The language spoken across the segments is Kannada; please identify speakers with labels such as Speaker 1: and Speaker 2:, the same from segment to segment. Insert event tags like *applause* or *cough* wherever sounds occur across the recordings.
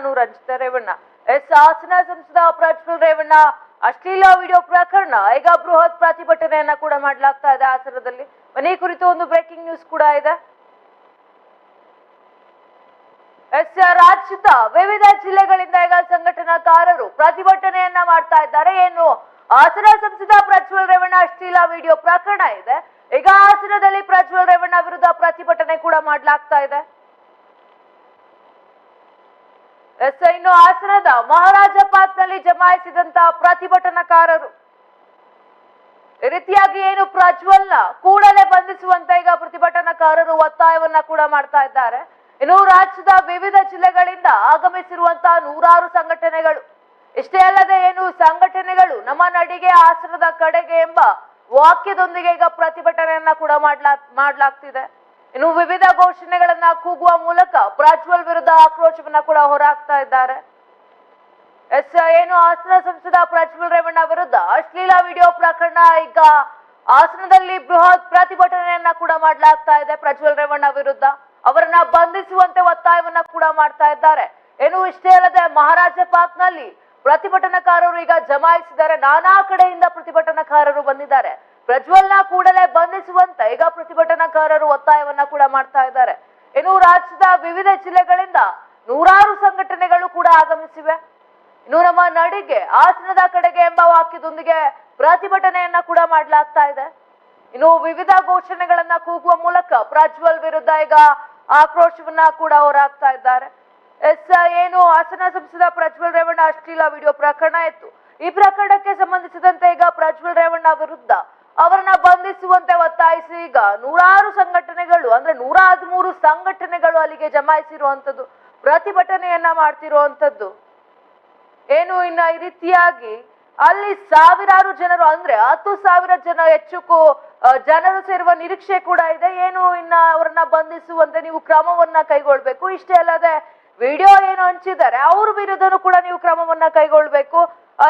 Speaker 1: ನಾನು ರಂಜಿತಾ ರೇವಣ್ಣ. ಎಸ್, ಹಾಸನ ಸಂಸದ ಪ್ರಜ್ವಲ್ ರೇವಣ್ಣ. ಅಶ್ಲೀಲ ವಿಡಿಯೋ ಪ್ರಕರಣ, ಈಗ ಬೃಹತ್ ಪ್ರತಿಭಟನೆಯನ್ನ ಕೂಡ ಮಾಡಲಾಗ್ತಾ ಇದೆ ಹಾಸನದಲ್ಲಿ. ಮನೆ ಕುರಿತು ಒಂದು ಬ್ರೇಕಿಂಗ್ ನ್ಯೂಸ್ ಕೂಡ ಇದೆ. ಎಸ್, ರಾಜ್ಯದ ವಿವಿಧ ಜಿಲ್ಲೆಗಳಿಂದ ಈಗ ಸಂಘಟನಾಕಾರರು ಪ್ರತಿಭಟನೆಯನ್ನ ಮಾಡ್ತಾ ಇದ್ದಾರೆ. ಏನು, ಹಾಸನ ಸಂಸದ ಪ್ರಜ್ವಲ್ ರೇವಣ್ಣ ಅಶ್ಲೀಲ ವಿಡಿಯೋ ಪ್ರಕರಣ ಇದೆ. ಈಗ ಹಾಸನದಲ್ಲಿ ಪ್ರಜ್ವಲ್ ರೇವಣ್ಣ ವಿರುದ್ಧ ಪ್ರತಿಭಟನೆ ಕೂಡ ಮಾಡಲಾಗ್ತಾ ಇದೆ. ಎಸ್ ಇನ್ನು ಹಾಸನದ ಮಹಾರಾಜ ಪಾರ್ಕ್ನಲ್ಲಿ ಜಮಾಯಿಸಿದಂತ ಪ್ರತಿಭಟನಾಕಾರರು. ಈ ರೀತಿಯಾಗಿ ಏನು ಪ್ರಜ್ವಲ್ನ ಕೂಡಲೇ ಬಂಧಿಸುವಂತ ಈಗ ಪ್ರತಿಭಟನಾಕಾರರು ಒತ್ತಾಯವನ್ನ ಕೂಡ ಮಾಡ್ತಾ ಇದ್ದಾರೆ. ಇನ್ನು ರಾಜ್ಯದ ವಿವಿಧ ಜಿಲ್ಲೆಗಳಿಂದ ಆಗಮಿಸಿರುವಂತಹ ನೂರಾರು ಸಂಘಟನೆಗಳು. ಇಷ್ಟೇ ಅಲ್ಲದೆ ಏನು ಸಂಘಟನೆಗಳು ನಮ್ಮ ನಡಿಗೆ ಹಾಸನದ ಕಡೆಗೆ ಎಂಬ ವಾಕ್ಯದೊಂದಿಗೆ ಈಗ ಪ್ರತಿಭಟನೆಯನ್ನ ಕೂಡ ಮಾಡ್ಲಾ ಮಾಡ್ಲಾಗ್ತಿದೆ. ಇನ್ನು ವಿವಿಧ ಘೋಷಣೆಗಳನ್ನ ಕೂಗುವ ಮೂಲಕ ಪ್ರಾಜ್ವಲ್ ವಿರುದ್ಧ ಆಕ್ರೋಶವನ್ನ ಕೂಡ ಹೊರಹಾಕ್ತಾ ಇದ್ದಾರೆ. ಎಸ್, ಏನು ಹಾಸನ ಸಂಸದ ಪ್ರಾಜ್ವಲ್ ರೇವಣ್ಣ ವಿರುದ್ಧ ಅಶ್ಲೀಲ ವಿಡಿಯೋ ಪ್ರಕರಣ, ಈಗ ಹಾಸನದಲ್ಲಿ ಬೃಹತ್ ಪ್ರತಿಭಟನೆಯನ್ನ ಕೂಡ ಮಾಡಲಾಗ್ತಾ ಇದೆ ಪ್ರಜ್ವಲ್ ರೇವಣ್ಣ ವಿರುದ್ಧ. ಅವರನ್ನ ಬಂಧಿಸುವಂತೆ ಒತ್ತಾಯವನ್ನ ಕೂಡ ಮಾಡ್ತಾ ಇದ್ದಾರೆ. ಏನು ಇಷ್ಟೇ ಅಲ್ಲದೆ ಮಹಾರಾಜ ಪಾರ್ಕ್ನಲ್ಲಿ ಪ್ರತಿಭಟನಾಕಾರರು ಈಗ ಜಮಾಯಿಸಿದ್ದಾರೆ. ನಾನಾ ಕಡೆಯಿಂದ ಪ್ರತಿಭಟನಾಕಾರರು ಬಂದಿದ್ದಾರೆ. ಪ್ರಜ್ವಲ್ನ ಕೂಡಲೇ ಬಂಧಿಸುವಂತೆ ಈಗ ಪ್ರತಿಭಟನಾಕಾರರು ಒತ್ತಾಯವನ್ನ ಕೂಡ ಮಾಡ್ತಾ ಇದ್ದಾರೆ. ಇನ್ನು ರಾಜ್ಯದ ವಿವಿಧ ಜಿಲ್ಲೆಗಳಿಂದ ನೂರಾರು ಸಂಘಟನೆಗಳು ಕೂಡ ಆಗಮಿಸಿವೆ. ಇನ್ನು ನಮ್ಮ ನಡಿಗೆ ಆಸನದ ಕಡೆಗೆ ಎಂಬ ವಾಕ್ಯದೊಂದಿಗೆ ಪ್ರತಿಭಟನೆಯನ್ನ ಕೂಡ ಮಾಡಲಾಗ್ತಾ ಇದೆ. ಇನ್ನು ವಿವಿಧ ಘೋಷಣೆಗಳನ್ನ ಕೂಗುವ ಮೂಲಕ ಪ್ರಜ್ವಲ್ ವಿರುದ್ಧ ಈಗ ಆಕ್ರೋಶವನ್ನ ಕೂಡ ಹೊರಹಾಕ್ತಾ ಇದ್ದಾರೆ. ಎಸ್ ಏನು ಹಾಸನ ಸಂಸದ ಪ್ರಜ್ವಲ್ ರೇವಣ್ಣ ಅಶ್ಲೀಲ ವಿಡಿಯೋ ಪ್ರಕರಣ ಇತ್ತು. ಈ ಪ್ರಕರಣಕ್ಕೆ ಸಂಬಂಧಿಸಿದಂತೆ ಈಗ ಪ್ರಜ್ವಲ್ ರೇವಣ್ಣ ವಿರುದ್ಧ ಅವರನ್ನ ಬಂಧಿಸುವಂತೆ ಒತ್ತಾಯಿಸಿ ಈಗ ನೂರಾರು ಸಂಘಟನೆಗಳು, ಅಂದ್ರೆ ನೂರ ಹದಿಮೂರು ಸಂಘಟನೆಗಳು ಅಲ್ಲಿಗೆ ಜಮಾಯಿಸಿರುವಂತದ್ದು ಪ್ರತಿಭಟನೆಯನ್ನ ಮಾಡ್ತಿರುವಂತದ್ದು ಏನು ಇನ್ನ ಈ ರೀತಿಯಾಗಿ ಅಲ್ಲಿ ಸಾವಿರಾರು ಜನರು, ಅಂದ್ರೆ ಹತ್ತು ಸಾವಿರ ಜನ ಹೆಚ್ಚು ಜನರು ಸೇರುವ ನಿರೀಕ್ಷೆ ಕೂಡ ಇದೆ. ಏನು ಇನ್ನ ಅವರನ್ನ ಬಂಧಿಸುವಂತೆ ನೀವು ಕ್ರಮವನ್ನ ಕೈಗೊಳ್ಬೇಕು. ಇಷ್ಟೇ ಅಲ್ಲದೆ, ವಿಡಿಯೋ ಏನು ಹಂಚಿದ್ದಾರೆ, ಅವ್ರ ವಿರುದ್ಧನೂ ಕೂಡ ನೀವು ಕ್ರಮವನ್ನ ಕೈಗೊಳ್ಬೇಕು.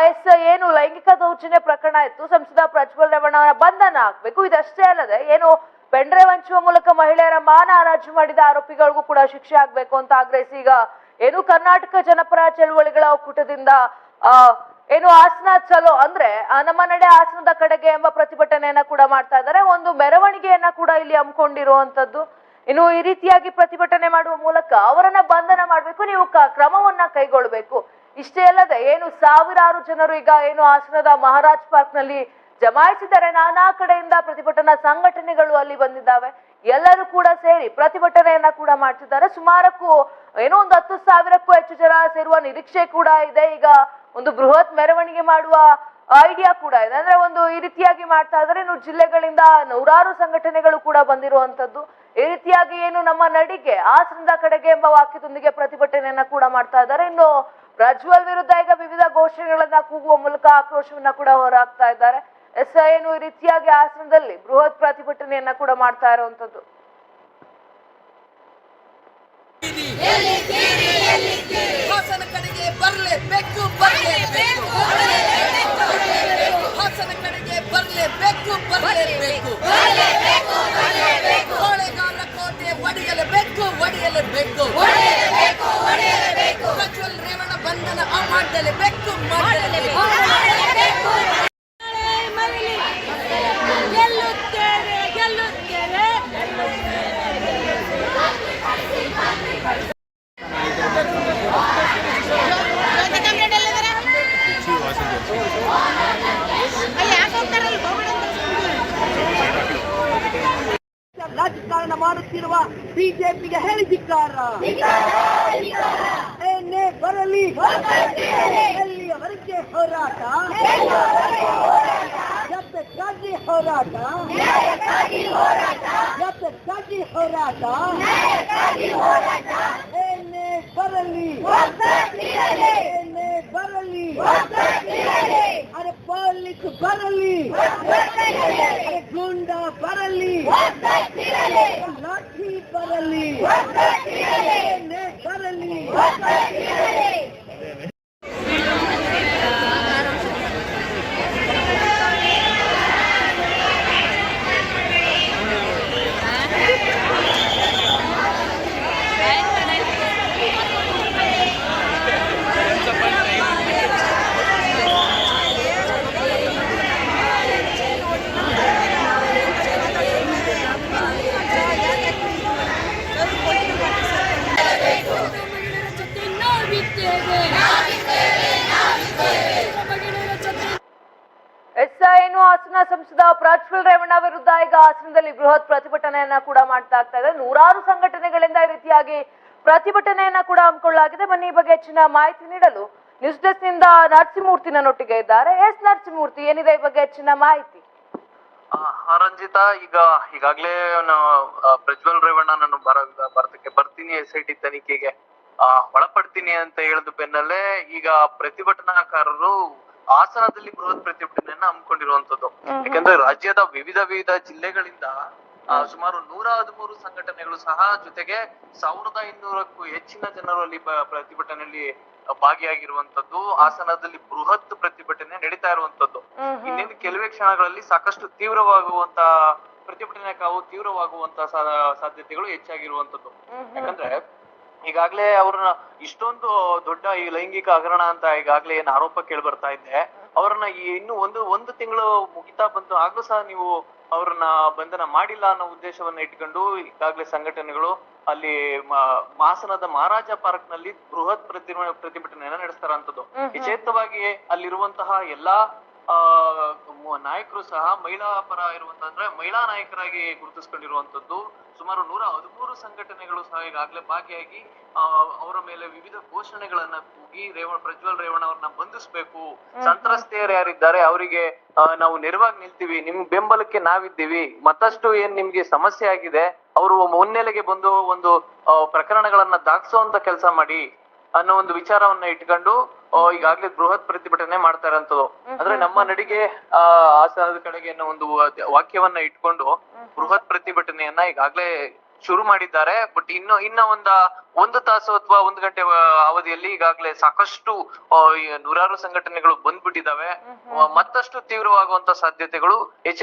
Speaker 1: ಎಸ್ ಏನು ಲೈಂಗಿಕ ದೌರ್ಜನ್ಯ ಪ್ರಕರಣ ಇತ್ತು, ಸಂಸದ ಪ್ರಜ್ವಲ್ ರೇವಣ್ಣ ಬಂಧನ ಆಗ್ಬೇಕು. ಇದಷ್ಟೇ ಅಲ್ಲದೆ ಏನು ಬೆಂಡ್ರೆ ವಂಚುವ ಮೂಲಕ ಮಹಿಳೆಯರ ಮಾನ ಹರಾಜು ಮಾಡಿದ ಆರೋಪಿಗಳಿಗೂ ಕೂಡ ಶಿಕ್ಷೆ ಆಗ್ಬೇಕು ಅಂತ ಆಗ್ರಹಿಸಿ ಈಗ ಏನು ಕರ್ನಾಟಕ ಜನಪರ ಚಳುವಳಿಗಳ ಒಕ್ಕೂಟದಿಂದ ಏನು ಹಾಸನ ಚಲೋ ಅಂದ್ರೆ ನಮ್ಮ ನಡೆ ಹಾಸನದ ಕಡೆಗೆ ಎಂಬ ಪ್ರತಿಭಟನೆಯನ್ನ ಕೂಡ ಮಾಡ್ತಾ ಇದ್ದಾರೆ. ಒಂದು ಮೆರವಣಿಗೆಯನ್ನ ಕೂಡ ಇಲ್ಲಿ ಹಮ್ಮಿಕೊಂಡಿರುವಂತದ್ದು. ಇನ್ನು ಈ ರೀತಿಯಾಗಿ ಪ್ರತಿಭಟನೆ ಮಾಡುವ ಮೂಲಕ ಅವರನ್ನ ಬಂಧನ ಮಾಡಬೇಕು. ನೀವು ಕ್ರಮವನ್ನ ಕೈಗೊಳ್ಳಬೇಕು ಇಷ್ಟೇ ಅಲ್ಲದೆ ಏನು ಸಾವಿರಾರು ಜನರು ಈಗ ಏನು ಹಾಸನದ ಮಹಾರಾಜ್ ಪಾರ್ಕ್ನಲ್ಲಿ ಜಮಾಯಿಸಿದ್ದಾರೆ. ನಾನಾ ಕಡೆಯಿಂದ ಪ್ರತಿಭಟನಾ ಸಂಘಟನೆಗಳು ಅಲ್ಲಿ ಬಂದಿದ್ದಾವೆ. ಎಲ್ಲರೂ ಕೂಡ ಸೇರಿ ಪ್ರತಿಭಟನೆಯನ್ನ ಕೂಡ ಮಾಡ್ತಿದ್ದಾರೆ. ಸುಮಾರಕ್ಕೂ ಏನೋ ಒಂದು ಹತ್ತು ಸಾವಿರಕ್ಕೂ ಹೆಚ್ಚು ಜನ ಸೇರುವ ನಿರೀಕ್ಷೆ ಕೂಡ ಇದೆ. ಈಗ ಒಂದು ಬೃಹತ್ ಮೆರವಣಿಗೆ ಮಾಡುವ ಐಡಿಯಾ ಕೂಡ ಇದೆ. ಅಂದ್ರೆ ಒಂದು ಈ ರೀತಿಯಾಗಿ ಮಾಡ್ತಾ ಇದ್ರೆ ಇನ್ನು ಜಿಲ್ಲೆಗಳಿಂದ ನೂರಾರು ಸಂಘಟನೆಗಳು ಕೂಡ ಬಂದಿರುವಂತದ್ದು ಈ ರೀತಿಯಾಗಿ ಏನು ನಮ್ಮ ನಡಿಗೆ ಆಸನದ ಕಡೆಗೆ ಎಂಬ ವಾಕ್ಯದೊಂದಿಗೆ ಪ್ರತಿಭಟನೆಯನ್ನ ಕೂಡ ಮಾಡ್ತಾ ಇದ್ದಾರೆ. ಇನ್ನು ಪ್ರಜ್ವಲ್ ವಿರುದ್ಧ ಈಗ ವಿವಿಧ ಘೋಷಣೆಗಳನ್ನ ಕೂಗುವ ಮೂಲಕ ಆಕ್ರೋಶವನ್ನ ಕೂಡ ಹೊರಹಾಕ್ತಾ ಇದ್ದಾರೆ. ಎಸ್ ಏನು ಈ ರೀತಿಯಾಗಿ ಹಾಸನದಲ್ಲಿ ಬೃಹತ್ ಪ್ರತಿಭಟನೆಯನ್ನ ಕೂಡ ಮಾಡ್ತಾ ಇರುವಂತದ್ದು.
Speaker 2: ಒಡೆಯಲೇಬೇಕು ಒಡೆಯಲೇಬೇಕು. ಪ್ರಜ್ವಲ್ ರೇವಣ್ಣ ಬಂಧನ ಮಾಡಲೇಬೇಕು ಮಾಡಲೇಬೇಕು ರಾಜಕಾರಣ ಮಾಡುತ್ತಿರುವ ಬಿಜೆಪಿಗೆ ಹೇಳಿದಿಕ್ಕಾರ ಏನೇ ಬರಲಿ ಎಲ್ಲಿಯವರೆಗೆ ಹೋರಾಟ. ಎತ್ತಕ್ಕಾಗಿ ಹೋರಾಟ. ಎತ್ತಕ್ಕಾಗಿ ಹೋರಾಟ. ಏನೇ ಬರಲಿ ಏನೇ ಬರಲಿ ಪೊಲೀಸ್ ಬರಲಿ. ಗುಂಡ ಬರಲಿ. ಲಾಠಿ ಬರಲಿ. ಬರಲಿ
Speaker 3: ¡Ay,
Speaker 1: ಏನು ಹಾಸನ ಸಂಸದ ಪ್ರಜ್ವಲ್ ರೇವಣ್ಣ ವಿರುದ್ಧ ಈಗ ಹಾಸನದಲ್ಲಿ ಬೃಹತ್ ಪ್ರತಿಭಟನೆಯನ್ನ ಕೂಡ ಮಾಡ್ತಾ ಆಗ್ತಾ ಇದೆ. ನೂರಾರು ಸಂಘಟನೆಗಳಿಂದ ಈ ರೀತಿಯಾಗಿ ಪ್ರತಿಭಟನೆಯನ್ನ ಕೂಡ ಹಮ್ಮಿಕೊಳ್ಳಲಾಗಿದೆ. ಬನ್ನಿ, ಈ ಬಗ್ಗೆ ಹೆಚ್ಚಿನ ಮಾಹಿತಿ ನೀಡಲು ನ್ಯೂಸ್ ಡೆಸ್ಕ್ನಿಂದ ನರಸಿಂಹಮೂರ್ತಿ ನನ್ನೊಟ್ಟಿಗೆ ಇದ್ದಾರೆ. ಎಸ್ ನರಸಿಂಹಮೂರ್ತಿ, ಏನಿದೆ ಈ ಬಗ್ಗೆ ಹೆಚ್ಚಿನ ಮಾಹಿತಿ?
Speaker 4: ರಂಜಿತಾ ಈಗ ಈಗಾಗ್ಲೇ ಪ್ರಜ್ವಲ್ ರೇವಣ್ಣ ನಾನು ಭಾರತಕ್ಕೆ ಬರ್ತೀನಿ ಎಸ್ ಐ ಟಿ ತನಿಖೆಗೆ. ಒಳಪಡ್ತೀನಿ ಅಂತ ಹೇಳಿದ ಬೆನ್ನಲ್ಲೇ ಈಗ ಪ್ರತಿಭಟನಾಕಾರರು ಹಾಸನದಲ್ಲಿ ಬೃಹತ್ ಪ್ರತಿಭಟನೆಯನ್ನ ಹಮ್ಮಿಕೊಂಡಿರುವಂತದ್ದು. ಯಾಕಂದ್ರೆ ರಾಜ್ಯದ ವಿವಿಧ ವಿವಿಧ ಜಿಲ್ಲೆಗಳಿಂದ ಸುಮಾರು ನೂರ ಹದಿಮೂರು ಸಂಘಟನೆಗಳು ಸಹ ಜೊತೆಗೆ ಸಾವಿರದ ಇನ್ನೂರಕ್ಕೂ ಹೆಚ್ಚಿನ ಜನರು ಅಲ್ಲಿ ಪ್ರತಿಭಟನೆಯಲ್ಲಿ ಭಾಗಿಯಾಗಿರುವಂತದ್ದು. ಹಾಸನದಲ್ಲಿ ಬೃಹತ್ ಪ್ರತಿಭಟನೆ ನಡೀತಾ ಇರುವಂತದ್ದು. ಇನ್ನೇನು ಕೆಲವೇ ಕ್ಷಣಗಳಲ್ಲಿ ಸಾಕಷ್ಟು ತೀವ್ರವಾಗುವಂತ ಪ್ರತಿಭಟನೆ ಕಾವು ತೀವ್ರವಾಗುವಂತ ಸಾಧ್ಯತೆಗಳು ಹೆಚ್ಚಾಗಿರುವಂತದ್ದು. ಯಾಕಂದ್ರೆ ಈಗಾಗ್ಲೇ ಅವ್ರನ್ನ ಇಷ್ಟೊಂದು ದೊಡ್ಡ ಈ ಲೈಂಗಿಕ ಹಗರಣ ಅಂತ ಈಗಾಗ್ಲೇ ಏನ್ ಆರೋಪ ಕೇಳಿ ಬರ್ತಾ ಇದೆ ಅವ್ರನ್ನ ಈ ಇನ್ನು ಒಂದು ಒಂದು ತಿಂಗಳು ಮುಗಿತಾ ಬಂತು ಆಗ್ಲೂ ಸಹ ನೀವು ಅವ್ರನ್ನ ಬಂಧನ ಮಾಡಿಲ್ಲ ಅನ್ನೋ ಉದ್ದೇಶವನ್ನ ಇಟ್ಕೊಂಡು ಈಗಾಗ್ಲೇ ಸಂಘಟನೆಗಳು ಅಲ್ಲಿ ಮಾಸನದ ಹಾಸನದ ಮಹಾರಾಜ ಪಾರ್ಕ್ನಲ್ಲಿ ಬೃಹತ್ ಪ್ರತಿ ಪ್ರತಿಭಟನೆಯನ್ನ ನಡೆಸ್ತಾರಂತದ್ದು. ವಿಚೇತವಾಗಿ ಅಲ್ಲಿರುವಂತಹ ಎಲ್ಲಾ ಆ ನಾಯಕರು ಸಹ ಮಹಿಳಾ ಪರ ಇರುವಂತಂದ್ರೆ ಮಹಿಳಾ ನಾಯಕರಾಗಿ ಗುರುತಿಸ್ಕೊಂಡಿರುವಂತದ್ದು ಸುಮಾರು ನೂರ ಹದಿಮೂರು ಸಂಘಟನೆಗಳು ಸಹ ಈಗಾಗಲೇ ಭಾಗಿಯಾಗಿ ಅವರ ಮೇಲೆ ವಿವಿಧ ಘೋಷಣೆಗಳನ್ನ ಕೂಗಿ ರೇವಣ ಪ್ರಜ್ವಲ್ ರೇವಣ್ಣ ಅವ್ರನ್ನ ಬಂಧಿಸ್ಬೇಕು. ಸಂತ್ರಸ್ತೆಯರು ಯಾರಿದ್ದಾರೆ ಅವರಿಗೆ ನಾವು ನೆರವಾಗಿ ನಿಲ್ತೀವಿ. ನಿಮ್ ಬೆಂಬಲಕ್ಕೆ ನಾವಿದ್ದೀವಿ. ಮತ್ತಷ್ಟು ಏನ್ ನಿಮ್ಗೆ ಸಮಸ್ಯೆ ಆಗಿದೆ ಅವರು ಮುನ್ನೆಲೆಗೆ ಬಂದು ಒಂದು ಪ್ರಕರಣಗಳನ್ನ ಅಂತ ಕೆಲಸ ಮಾಡಿ ಅನ್ನೋ ಒಂದು ವಿಚಾರವನ್ನ ಇಟ್ಕೊಂಡು ಈಗಾಗ್ಲೇ ಬೃಹತ್ ಪ್ರತಿಭಟನೆ ಮಾಡ್ತಾ ಇರೋಂಥದ್ದು ಅಂದ್ರೆ ನಮ್ಮ ನಡಿಗೆ ಆ ಹಾಸನದ ಕಡೆಗೆ ಅನ್ನೋ ಒಂದು ವಾಕ್ಯವನ್ನ ಇಟ್ಕೊಂಡು ಬೃಹತ್ ಪ್ರತಿಭಟನೆಯನ್ನ ಈಗಾಗ್ಲೇ ಶುರು ಮಾಡಿದ್ದಾರೆ. ಬಟ್ ಇನ್ನು ಇನ್ನ ಒಂದ ಒಂದು ತಾಸು ಅಥವಾ ಒಂದು ಗಂಟೆ ಅವಧಿಯಲ್ಲಿ ಈಗಾಗಲೇ ಸಾಕಷ್ಟು ನೂರಾರು ಸಂಘಟನೆಗಳು ಬಂದ್ಬಿಟ್ಟಿದಾವೆ. ಮತ್ತಷ್ಟು ತೀವ್ರವಾಗುವಂತ ಸಾಧ್ಯತೆಗಳು ಹೆಚ್ಚ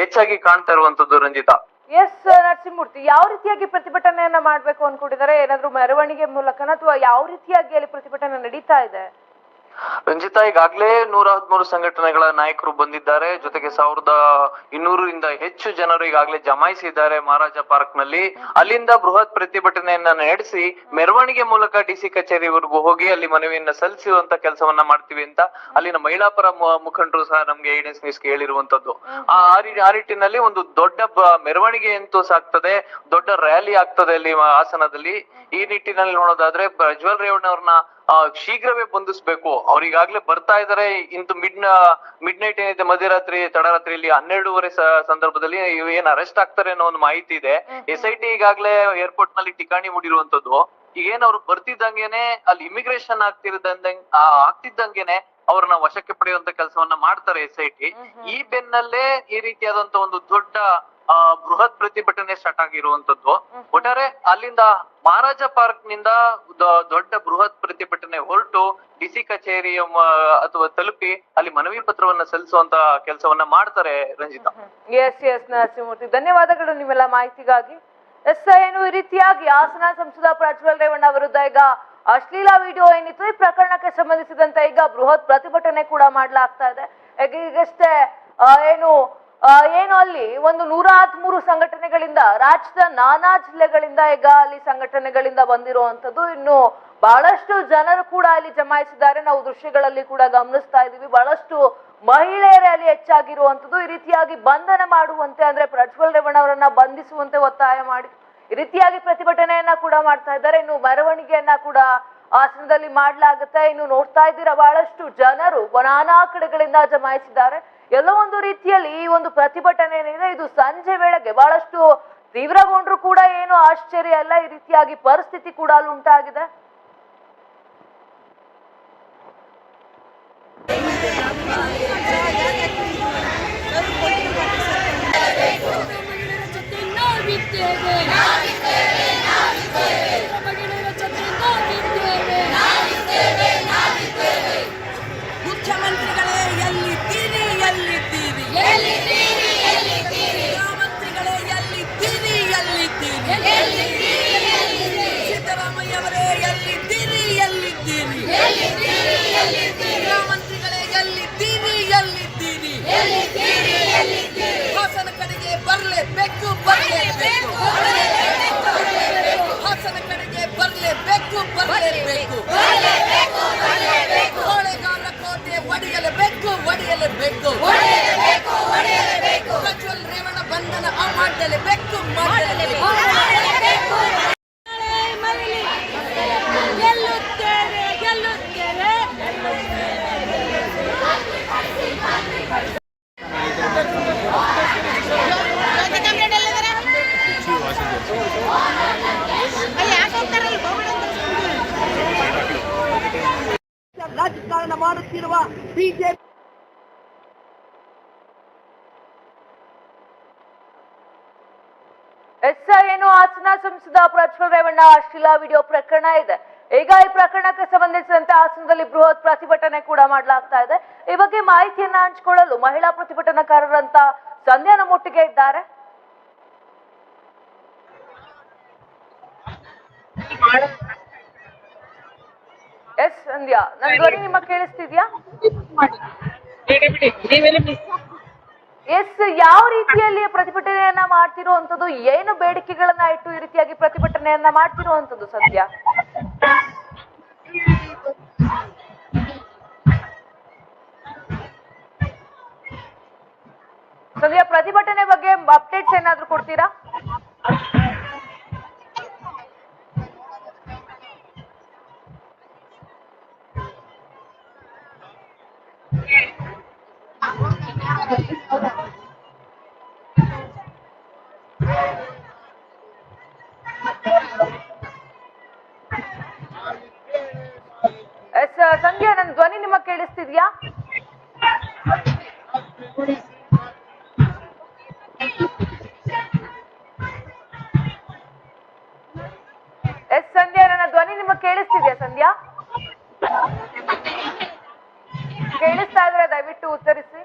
Speaker 4: ಹೆಚ್ಚಾಗಿ ಕಾಣ್ತಾ ಇರುವಂತದ್ದು ರಂಜಿತಾ.
Speaker 1: ಎಸ್ ನರಸಿಂಹಮೂರ್ತಿ. ಯಾವ ರೀತಿಯಾಗಿ ಪ್ರತಿಭಟನೆಯನ್ನ ಮಾಡ್ಬೇಕು ಅನ್ಕೊಂಡಿದ್ದಾರೆ? ಏನಾದ್ರೂ ಮೆರವಣಿಗೆ ಮೂಲಕನ ಅಥವಾ ಯಾವ ರೀತಿಯಾಗಿ ಅಲ್ಲಿ ಪ್ರತಿಭಟನೆ ನಡೀತಾ ಇದೆ?
Speaker 4: ರಂಜಿತಾ ಈಗಾಗಲೇ ನೂರ ಹದಿಮೂರು ಸಂಘಟನೆಗಳ ನಾಯಕರು ಬಂದಿದ್ದಾರೆ. ಜೊತೆಗೆ ಸಾವಿರದ ಇನ್ನೂರರಿಂದ ಹೆಚ್ಚು ಜನರು ಈಗಾಗಲೇ ಜಮಾಯಿಸಿದ್ದಾರೆ ಮಹಾರಾಜ ಪಾರ್ಕ್ನಲ್ಲಿ ಅಲ್ಲಿಂದ ಬೃಹತ್ ಪ್ರತಿಭಟನೆಯನ್ನ ನಡೆಸಿ ಮೆರವಣಿಗೆ ಮೂಲಕ ಡಿಸಿ ಕಚೇರಿವರೆಗೂ ಹೋಗಿ ಅಲ್ಲಿ ಮನವಿಯನ್ನ ಸಲ್ಲಿಸುವಂತ ಕೆಲಸವನ್ನ ಮಾಡ್ತೀವಿ ಅಂತ ಅಲ್ಲಿನ ಮಹಿಳಾ ಪರ ಮುಖಂಡರು ಸಹ ನಮ್ಗೆ ಏಡಿಯನ್ಸ್ ನ್ಯೂಸ್ ಹೇಳಿರುವಂತದ್ದು. ಆ ನಿಟ್ಟಿನಲ್ಲಿ ಒಂದು ದೊಡ್ಡ ಮೆರವಣಿಗೆ ಅಂತೂ ಸಾಕ್ತದೆ ದೊಡ್ಡ ರ್ಯಾಲಿ ಆಗ್ತದೆ ಅಲ್ಲಿ ಹಾಸನದಲ್ಲಿ. ಈ ನಿಟ್ಟಿನಲ್ಲಿ ನೋಡೋದಾದ್ರೆ ಪ್ರಜ್ವಲ್ ರೇವಣ್ಣ ಅವ್ರನ್ನ ಆ, ಶೀಘ್ರವೇ ಬಂಧಿಸ್ಬೇಕು. ಅವ್ರಿಗಾಗ್ಲೇ ಬರ್ತಾ ಇದಾರೆ. ಇಂತ ಮಿಡ್ ಮಿಡ್ ನೈಟ್ ಏನಿದೆ ಮಧ್ಯರಾತ್ರಿ ತಡರಾತ್ರಿಯಲ್ಲಿ ಹನ್ನೆರಡೂವರೆ ಸಂದರ್ಭದಲ್ಲಿ ಏನ್ ಅರೆಸ್ಟ್ ಆಗ್ತಾರೆ ಅನ್ನೋ ಒಂದು ಮಾಹಿತಿ ಇದೆ. ಎಸ್ ಐ ಟಿ ಈಗಾಗ್ಲೇ ಏರ್ಪೋರ್ಟ್ನಲ್ಲಿ ಠಿಕಾಣಿ ಮೂಡಿರುವಂತದ್ದು. ಈಗೇನ್ ಅವ್ರು ಬರ್ತಿದ್ದಂಗೆನೆ ಅಲ್ಲಿ ಇಮಿಗ್ರೇಷನ್ ಆಗ್ತಿರದಂಗ್ ಆಗ್ತಿದ್ದಂಗೆನೆ ಅವ್ರನ್ನ ವಶಕ್ಕೆ ಪಡೆಯುವಂತ ಕೆಲಸವನ್ನ ಮಾಡ್ತಾರೆ ಎಸ್ ಐ ಟಿ ಈ ಬೆನ್ನಲ್ಲೇ ಈ ರೀತಿಯಾದಂತ ಒಂದು ದೊಡ್ಡ ಬೃಹತ್ ಪ್ರತಿಭಟನೆ ಸ್ಟಾರ್ಟ್ ಆಗಿರುವಂತದ್ದು. ಒಟ್ಟಾರೆ ಅಲ್ಲಿಂದ ಮಹಾರಾಜ ಪಾರ್ಕ್ನಿಂದ ದೊಡ್ಡ ಬೃಹತ್ ಪ್ರತಿಭಟನೆ ಹೊರಟು ಡಿಸಿ ಕಚೇರಿಯ ಅಥವಾ ತಲುಪಿ ಅಲ್ಲಿ ಮನವಿ ಪತ್ರವನ್ನ ಸಲ್ಲಿಸುವಂತ ಕೆಲಸವನ್ನ ಮಾಡ್ತಾರೆ ರಂಜಿತಾ.
Speaker 1: ಎಸ್ ಎಸ್ ನರಸಿಂಹಮೂರ್ತಿ ಧನ್ಯವಾದಗಳು ನಿಮ್ಮೆಲ್ಲ ಮಾಹಿತಿಗಾಗಿ. ಎಸ್ ಏನು ಈ ರೀತಿಯಾಗಿ ಹಾಸನ ಸಂಸದ ಪ್ರಜ್ವಲ್ ರೇವಣ್ಣ ವಿರುದ್ಧ ಈಗ ಅಶ್ಲೀಲ ವಿಡಿಯೋ ಏನಿತ್ತು ಈ ಪ್ರಕರಣಕ್ಕೆ ಸಂಬಂಧಿಸಿದಂತೆ ಈಗ ಬೃಹತ್ ಪ್ರತಿಭಟನೆ ಕೂಡ ಮಾಡ್ಲಾಗ್ತಾ ಇದೆ. ಈಗ ಈಗಷ್ಟೇ ಏನು ಏನು ಅಲ್ಲಿ ಒಂದು ನೂರ ಹತ್ಮೂರು ಸಂಘಟನೆಗಳಿಂದ, ರಾಜ್ಯದ ನಾನಾ ಜಿಲ್ಲೆಗಳಿಂದ ಈಗ ಅಲ್ಲಿ ಸಂಘಟನೆಗಳಿಂದ ಬಂದಿರುವಂತದ್ದು ಇನ್ನು ಬಹಳಷ್ಟು ಜನರು ಕೂಡ ಅಲ್ಲಿ ಜಮಾಯಿಸಿದ್ದಾರೆ. ನಾವು ದೃಶ್ಯಗಳಲ್ಲಿ ಕೂಡ ಗಮನಿಸ್ತಾ ಇದ್ದೀವಿ. ಬಹಳಷ್ಟು ಮಹಿಳೆಯರೇ ಅಲ್ಲಿ ಹೆಚ್ಚಾಗಿರುವಂತದ್ದು ಈ ರೀತಿಯಾಗಿ ಬಂಧನ ಮಾಡುವಂತೆ ಅಂದ್ರೆ ಪ್ರಜ್ವಲ್ ರೇವಣ್ಣ ಅವರನ್ನ ಬಂಧಿಸುವಂತೆ ಒತ್ತಾಯ ಮಾಡಿ, ಈ ರೀತಿಯಾಗಿ ಪ್ರತಿಭಟನೆಯನ್ನ ಕೂಡ ಮಾಡ್ತಾ ಇದ್ದಾರೆ. ಇನ್ನು ಮೆರವಣಿಗೆಯನ್ನ ಕೂಡ ಆಸನದಲ್ಲಿ ಮಾಡಲಾಗುತ್ತೆ. ಇನ್ನು ನೋಡ್ತಾ ಇದ್ದೀರಾ, ಬಹಳಷ್ಟು ಜನರು ನಾನಾ ಕಡೆಗಳಿಂದ ಜಮಾಯಿಸಿದ್ದಾರೆ. ಎಲ್ಲೋ ಒಂದು ರೀತಿಯಲ್ಲಿ ಈ ಒಂದು ಪ್ರತಿಭಟನೆ ಏನಿದೆ ಇದು ಸಂಜೆ ವೇಳೆಗೆ ಬಹಳಷ್ಟು ತೀವ್ರಗೊಂಡ್ರು ಕೂಡ ಏನು ಆಶ್ಚರ್ಯ ಅಲ್ಲ ಈ ರೀತಿಯಾಗಿ ಪರಿಸ್ಥಿತಿ ಕೂಡ ಅಲ್ಲಿ ಉಂಟಾಗಿದೆ.
Speaker 3: ಮಹಿಳೆಯರ ಹಾಸನ ಕಡೆಗೆ ಬರಲೇಬೇಕು ಬರಲೇಬೇಕು ಕೋಳೆಗಾಲ
Speaker 2: ಕೋಟೆ ಒಡೆಯಲೇಬೇಕು ಒಡೆಯಲೇಬೇಕು ಪ್ರಜ್ವಲ್ ರೇವಣ ಬಂಧನ ಮಾಡಲೇಬೇಕು ಮಾಡಲೇಬೇಕು ಮಾಡುತ್ತಿರುವ ಬಿಜೆಪಿ
Speaker 1: ಎಸ್ ಏನು ಹಾಸನ ಸಂಸದ ಪ್ರಜ್ವಲ್ ರೇವಣ್ಣ ಅಶ್ಲೀಲ ವಿಡಿಯೋ ಪ್ರಕರಣ ಇದೆ. ಈಗ ಈ ಪ್ರಕರಣಕ್ಕೆ ಸಂಬಂಧಿಸಿದಂತೆ ಹಾಸನದಲ್ಲಿ ಬೃಹತ್ ಪ್ರತಿಭಟನೆ ಕೂಡ ಮಾಡಲಾಗ್ತಾ ಇದೆ. ಈ ಬಗ್ಗೆ ಮಾಹಿತಿಯನ್ನ ಹಂಚಿಕೊಳ್ಳಲು ಮಹಿಳಾ ಪ್ರತಿಭಟನಾಕಾರರಂತ ಸಂಧ್ಯಾನ ಮುಟ್ಟಿಗೆ ಇದ್ದಾರೆ. ಎಸ್ ಸಂಧ್ಯಾ ನನ್ ಧ್ವನಿ ನಿಮ್ಮ ಕೇಳಿಸ್ತಿದ್ಯಾ? ಎಸ್ ಯಾವ ರೀತಿಯಲ್ಲಿ ಪ್ರತಿಭಟನೆಯನ್ನ ಮಾಡ್ತಿರುವಂತದ್ದು ಏನು ಬೇಡಿಕೆಗಳನ್ನ ಇಟ್ಟು ಈ ರೀತಿಯಾಗಿ ಪ್ರತಿಭಟನೆಯನ್ನ ಮಾಡ್ತಿರುವಂತದ್ದು ಸದ್ಯ ಸದ್ಯ ಪ್ರತಿಭಟನೆ ಬಗ್ಗೆ ಅಪ್ಡೇಟ್ಸ್ ಏನಾದ್ರು ಕೊಡ್ತೀರಾ? ಎಸ್ ಸಂಧ್ಯಾ ನನ್ನ ಧ್ವನಿ ನಿಮಗೆ ಕೇಳಿಸ್ತಿದ್ಯಾ ಎಸ್, ಸಂಧ್ಯಾ, ನನ್ನ ಧ್ವನಿ ನಿಮಗೆ ಕೇಳಿಸ್ತಿದ್ಯಾ ಸಂಧ್ಯಾ? ಕೇಳಿಸ್ತಾ ಇದ್ರೆ ದಯವಿಟ್ಟು ಉತ್ತರಿಸಿ.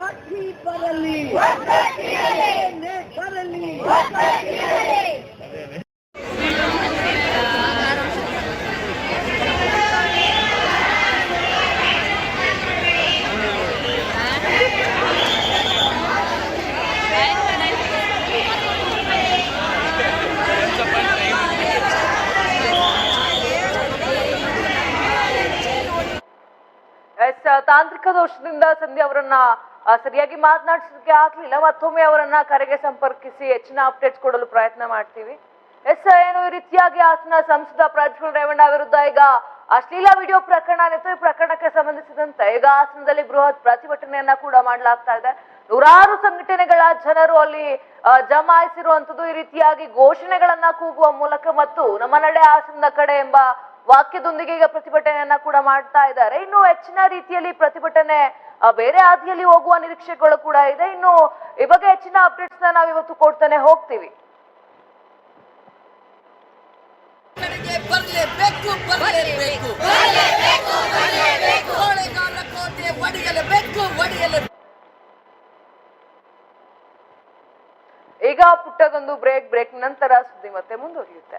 Speaker 2: ಬರಲಿ ಬರಲಿ
Speaker 1: ಎಸ್ ತಾಂತ್ರಿಕ ದೋಷದಿಂದ ಸಂಧ್ಯಾ ಅವರನ್ನ ಆ, ಸರಿಯಾಗಿ ಮಾತನಾಡಿಸೋದಕ್ಕೆ ಆಗ್ಲಿಲ್ಲ. ಮತ್ತೊಮ್ಮೆ ಅವರನ್ನ ಕರೆಗೆ ಸಂಪರ್ಕಿಸಿ ಹೆಚ್ಚಿನ ಅಪ್ಡೇಟ್ಸ್ ಕೊಡಲು ಪ್ರಯತ್ನ ಮಾಡ್ತೀವಿ. ಎಸ್ ಏನು ಈ ರೀತಿಯಾಗಿ ಹಾಸನ ಸಂಸದ ಪ್ರಜ್ವಲ್ ರೇವಣ್ಣ ವಿರುದ್ಧ ಈಗ ಅಶ್ಲೀಲ ವಿಡಿಯೋ ಪ್ರಕರಣ ಏನಿತ್ತು ಈ ಪ್ರಕರಣಕ್ಕೆ ಸಂಬಂಧಿಸಿದಂತೆ ಈಗ ಆಸನದಲ್ಲಿ ಬೃಹತ್ ಪ್ರತಿಭಟನೆಯನ್ನ ಕೂಡ ಮಾಡಲಾಗ್ತಾ ಇದೆ. ನೂರಾರು ಸಂಘಟನೆಗಳ ಜನರು ಅಲ್ಲಿ ಜಮಾಯಿಸಿರುವಂತದ್ದು ಈ ರೀತಿಯಾಗಿ ಘೋಷಣೆಗಳನ್ನ ಕೂಗುವ ಮೂಲಕ ಮತ್ತು ನಮ್ಮ ನಡೆ ಹಾಸನದ ಕಡೆ ಎಂಬ ವಾಕ್ಯದೊಂದಿಗೆ ಈಗ ಪ್ರತಿಭಟನೆಯನ್ನ ಕೂಡ ಮಾಡ್ತಾ ಇದ್ದಾರೆ. ಇನ್ನು ಹೆಚ್ಚಿನ ರೀತಿಯಲ್ಲಿ ಪ್ರತಿಭಟನೆ ಬೇರೆ ಹಾದಿಯಲ್ಲಿ ಹೋಗುವ ನಿರೀಕ್ಷೆಗಳು ಕೂಡ ಇದೆ. ಇನ್ನು ಈ ಬಗ್ಗೆ ಹೆಚ್ಚಿನ ಅಪ್ಡೇಟ್ಸ್ ನಾವು ಇವತ್ತು ಕೊಡ್ತಾನೆ. ಹೋಗ್ತೀವಿ. ಈಗ ಪುಟ್ಟದೊಂದು ಬ್ರೇಕ್ ಬ್ರೇಕ್ ನಂತರ ಸುದ್ದಿ ಮತ್ತೆ ಮುಂದುವರಿಯುತ್ತೆ.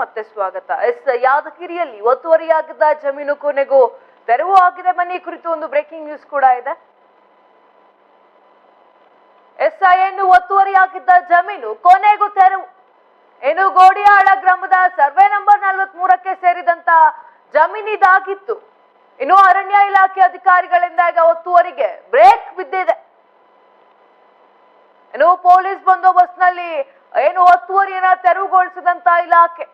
Speaker 1: ಮತ್ತೆ ಸ್ವಾಗತ. ಎಸ್, ಯಾದಗಿರಿಯಲ್ಲಿ ಒತ್ತುವರಿಯಾಗಿದ್ದ ಜಮೀನು ಕೊನೆಗೂ ತೆರವು ಆಗಿದೆ ಮನೆ ಕುರಿತು ಒಂದು ಬ್ರೇಕಿಂಗ್ ನ್ಯೂಸ್ ಕೂಡ ಇದೆ. ಎಸ್ಐಎನ್ ಒತ್ತುವರಿಯಾಗಿದ್ದ ಜಮೀನು ಕೊನೆಗೂ ತೆರವು. ಏನು ಗೋಡಿಯಾಳ ಗ್ರಾಮದ ಸರ್ವೆ ನಂಬರ್ ನಲವತ್ ಮೂರಕ್ಕೆ ಸೇರಿದಂತ ಜಮೀನಿದಾಗಿತ್ತು. ಇನ್ನು ಅರಣ್ಯ ಇಲಾಖೆ ಅಧಿಕಾರಿಗಳಿಂದ ಈಗ ಒತ್ತುವರಿಗೆ ಬ್ರೇಕ್ ಬಿದ್ದಿದೆ. ಇನ್ನು ಪೊಲೀಸ್ ಬಂದೋಬಸ್ತ್ನಲ್ಲಿ ಏನು ಒತ್ತುವರಿಯನ್ನ ತೆರವುಗೊಳಿಸಿದಂತ ಇಲಾಖೆ.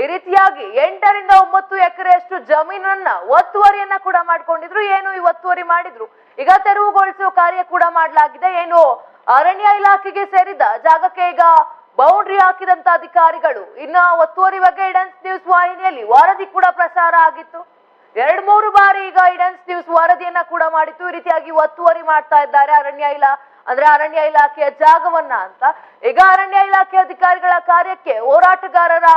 Speaker 1: ಈ ರೀತಿಯಾಗಿ ಎಂಟರಿಂದ ಒಂಬತ್ತು ಎಕರೆಯಷ್ಟು ಜಮೀನನ್ನ ಒತ್ತುವರಿಯನ್ನ ಕೂಡ ಮಾಡ್ಕೊಂಡಿದ್ರು. ಏನು ಈ ಒತ್ತುವರಿ ಮಾಡಿದ್ರು? ಈಗ ತೆರವುಗೊಳಿಸುವ ಕಾರ್ಯ ಕೂಡ ಮಾಡಲಾಗಿದೆ. ಏನು ಅರಣ್ಯ ಇಲಾಖೆಗೆ ಸೇರಿದ ಜಾಗಕ್ಕೆ ಈಗ ಬೌಂಡ್ರಿ ಹಾಕಿದಂತ ಅಧಿಕಾರಿಗಳು ಇನ್ನ ಒತ್ತುವರಿ ಬಗ್ಗೆ ಇಡನ್ಸ್ ನ್ಯೂಸ್ ವಾಹಿನಿಯಲ್ಲಿ ವರದಿ ಕೂಡ ಪ್ರಸಾರ ಆಗಿತ್ತು. ಎರಡ್ ಮೂರು ಬಾರಿ ಈಗ ಇಡನ್ಸ್ ನ್ಯೂಸ್ ವರದಿಯನ್ನ ಕೂಡ ಮಾಡಿತ್ತು. ಈ ರೀತಿಯಾಗಿ ಒತ್ತುವರಿ ಮಾಡ್ತಾ ಇದ್ದಾರೆ ಅರಣ್ಯ ಇಲಾ, ಅಂದ್ರೆ ಅರಣ್ಯ ಇಲಾಖೆಯ ಜಾಗವನ್ನ ಅಂತ. ಈಗ ಅರಣ್ಯ ಇಲಾಖೆ ಅಧಿಕಾರಿಗಳ ಕಾರ್ಯಕ್ಕೆ ಹೋರಾಟಗಾರರ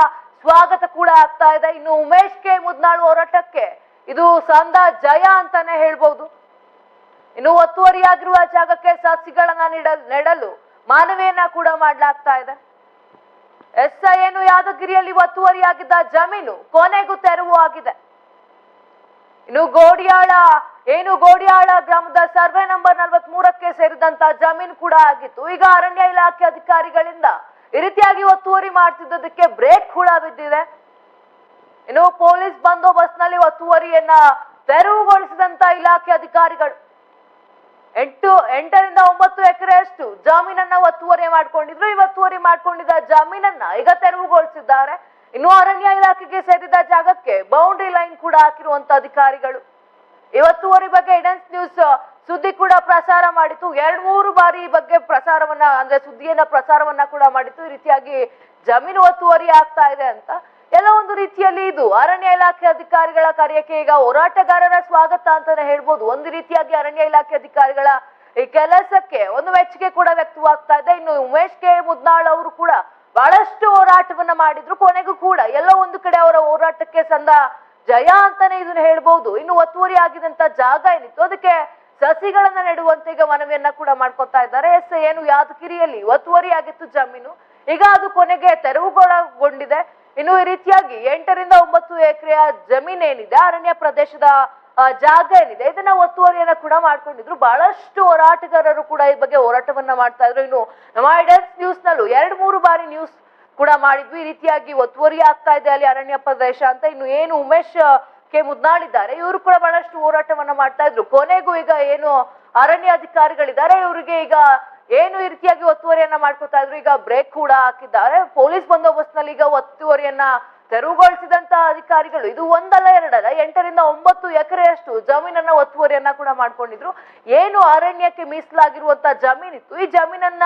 Speaker 1: ಸ್ವಾಗತ ಕೂಡ ಆಗ್ತಾ ಇದೆ. ಇನ್ನು ಉಮೇಶ್ ಕೆ ಮುದ್ನಾಳು ಹೋರಾಟಕ್ಕೆ ಇದು ಸಂದ ಜಯ ಅಂತಾನೆ ಹೇಳ್ಬಹುದು ಇನ್ನು ಒತ್ತುವರಿಯಾಗಿರುವ ಜಾಗಕ್ಕೆ ಸಸಿಗಳನ್ನ ನೀಡಲು, ನೆಡಲು ಮಾನವಿಯನ್ನ ಕೂಡ ಮಾಡ್ಲಾಗ್ತಾ ಇದೆ. ಎಸ್ಐ ಏನು ಯಾದಗಿರಿಯಲ್ಲಿ ಒತ್ತುವರಿಯಾಗಿದ್ದ ಜಮೀನು ಕೊನೆಗೂ ತೆರವು ಆಗಿದೆ. ಇನ್ನು ಗೋಡಿಯಾಳ, ಏನು ಗೋಡಿಯಾಳ ಗ್ರಾಮದ ಸರ್ವೆ ನಂಬರ್ ನಲವತ್ ಮೂರಕ್ಕೆ ಸೇರಿದಂತ ಜಮೀನು ಕೂಡ ಆಗಿತ್ತು. ಈಗ ಅರಣ್ಯ ಇಲಾಖೆ ಅಧಿಕಾರಿಗಳಿಂದ ಈ ರೀತಿಯಾಗಿ ಒತ್ತುವರಿ ಮಾಡ್ತಿದ್ದದಕ್ಕೆ ಬ್ರೇಕ್ ಕೂಡ ಬಿದ್ದಿದೆ. ಇನ್ನು ಪೊಲೀಸ್ ಬಂದೋಬಸ್ತ್ನಲ್ಲಿ ಒತ್ತುವರಿಯನ್ನ ತೆರವುಗೊಳಿಸಿದಂತ ಇಲಾಖೆ ಅಧಿಕಾರಿಗಳು. ಎಂಟು, ಎಂಟರಿಂದ ಒಂಬತ್ತು ಎಕರೆಯಷ್ಟು ಜಮೀನನ್ನ ಒತ್ತುವರಿ ಮಾಡ್ಕೊಂಡಿದ್ರು. ಈ ಒತ್ತುವರಿ ಮಾಡ್ಕೊಂಡಿದ್ದ ಜಮೀನನ್ನ ಈಗ ತೆರವುಗೊಳಿಸಿದ್ದಾರೆ. ಇನ್ನು ಅರಣ್ಯ ಇಲಾಖೆಗೆ ಸೇರಿದ ಜಾಗಕ್ಕೆ ಬೌಂಡ್ರಿ ಲೈನ್ ಕೂಡ ಹಾಕಿರುವಂತ ಅಧಿಕಾರಿಗಳು. ಈ ಒತ್ತುವರಿ ಬಗ್ಗೆ ಇಡನ್ಸ್ ನ್ಯೂಸ್ ಸುದ್ದಿ ಕೂಡ ಪ್ರಸಾರ ಮಾಡಿತ್ತು ಎರಡ್ ಮೂರು ಬಾರಿ ಬಗ್ಗೆ ಪ್ರಸಾರವನ್ನ, ಅಂದ್ರೆ ಸುದ್ದಿಯನ್ನ ಪ್ರಸಾರವನ್ನ ಕೂಡ ಮಾಡಿತ್ತು ಈ ರೀತಿಯಾಗಿ ಜಮೀನು ಒತ್ತುವರಿ ಆಗ್ತಾ ಇದೆ ಅಂತ. ಎಲ್ಲ ಒಂದು ರೀತಿಯಲ್ಲಿ ಇದು ಅರಣ್ಯ ಇಲಾಖೆ ಅಧಿಕಾರಿಗಳ ಕಾರ್ಯಕ್ಕೆ ಈಗ ಹೋರಾಟಗಾರರ ಸ್ವಾಗತ ಅಂತಾನೆ ಹೇಳ್ಬೋದು. ಒಂದು ರೀತಿಯಾಗಿ ಅರಣ್ಯ ಇಲಾಖೆ ಅಧಿಕಾರಿಗಳ ಈ ಕೆಲಸಕ್ಕೆ ಒಂದು ಮೆಚ್ಚುಗೆ ಕೂಡ ವ್ಯಕ್ತವಾಗ್ತಾ ಇದೆ. ಇನ್ನು ಉಮೇಶ್ ಕೆ ಮುದ್ನಾಳ್ ಅವರು ಕೂಡ ಬಹಳಷ್ಟು ಹೋರಾಟವನ್ನ ಮಾಡಿದ್ರು. ಕೊನೆಗೂ ಕೂಡ ಎಲ್ಲ ಒಂದು ಕಡೆ ಅವರ ಹೋರಾಟಕ್ಕೆ ಸಂದ ಜಯ ಅಂತಾನೆ ಇದನ್ನ ಹೇಳ್ಬಹುದು ಇನ್ನು ಒತ್ತುವರಿ ಆಗಿದಂತ ಜಾಗ ಏನಿತ್ತು? ಅದಕ್ಕೆ ಸಸಿಗಳನ್ನ ನೆಡುವಂತೆ ಈಗ ಮನವಿಯನ್ನ ಕೂಡ ಮಾಡ್ಕೊತಾ ಇದ್ದಾರೆ. ಎಸ್ ಏನು ಯಾದಗಿರಿಯಲ್ಲಿ ಒತ್ತುವರಿ ಆಗಿತ್ತು ಜಮೀನು. ಈಗ ಅದು ಕೊನೆಗೆ ತೆರವುಗೊಳಗೊಂಡಿದೆ. ಇನ್ನು ಈ ರೀತಿಯಾಗಿ ಎಂಟರಿಂದ ಒಂಬತ್ತು ಎಕರೆಯ ಜಮೀನ್ ಏನಿದೆ ಅರಣ್ಯ ಪ್ರದೇಶದ ಜಾಗ ಏನಿದೆ? ಇದನ್ನ ಒತ್ತುವರಿಯನ್ನ ಕೂಡ ಮಾಡ್ಕೊಂಡಿದ್ರು. ಬಹಳಷ್ಟು ಹೋರಾಟಗಾರರು ಕೂಡ ಈ ಬಗ್ಗೆ ಹೋರಾಟವನ್ನ ಮಾಡ್ತಾ ಇದ್ರು. ಇನ್ನು ನಮ್ಮ ಐಡನ್ಸ್ ನ್ಯೂಸ್ ನಲ್ಲೂ ಎರಡ್ ಮೂರು ಬಾರಿ ನ್ಯೂಸ್ ಕೂಡ ಮಾಡಿದ್ವಿ. ಈ ರೀತಿಯಾಗಿ ಒತ್ತುವರಿ ಆಗ್ತಾ ಇದೆ ಅಲ್ಲಿ ಅರಣ್ಯ ಪ್ರದೇಶ ಅಂತ. ಇನ್ನು ಏನು ಉಮೇಶ್ ಕೆ ಮುದ್ನಾಳಿದ್ದಾರೆ ಇವರು ಕೂಡ ಬಹಳಷ್ಟು ಹೋರಾಟವನ್ನ ಮಾಡ್ತಾ ಇದ್ರು. ಕೊನೆಗೂ ಈಗ ಏನು ಅರಣ್ಯ ಅಧಿಕಾರಿಗಳಿದ್ದಾರೆ. ಇವರಿಗೆ ಈಗ ಏನು ಈ ರೀತಿಯಾಗಿ ಒತ್ತುವರಿಯನ್ನ ಮಾಡ್ಕೊತಾ ಇದ್ರು. ಈಗ ಬ್ರೇಕ್ ಕೂಡ ಹಾಕಿದ್ದಾರೆ. ಪೊಲೀಸ್ ಬಂದೋಬಸ್ತ್ನಲ್ಲಿ ಈಗ ಒತ್ತುವರಿಯನ್ನ ತೆರವುಗೊಳಿಸಿದಂತ ಅಧಿಕಾರಿಗಳು, ಇದು ಒಂದಲ್ಲ ಎರಡಲ್ಲ, ಎಂಟರಿಂದ ಒಂಬತ್ತು ಎಕರೆಯಷ್ಟು ಜಮೀನನ್ನ ಒತ್ತುವರಿಯನ್ನ ಕೂಡ ಮಾಡ್ಕೊಂಡಿದ್ರು. ಏನು ಅರಣ್ಯಕ್ಕೆ ಮೀಸಲಾಗಿರುವಂತ ಜಮೀನಿತ್ತು. ಈ ಜಮೀನನ್ನ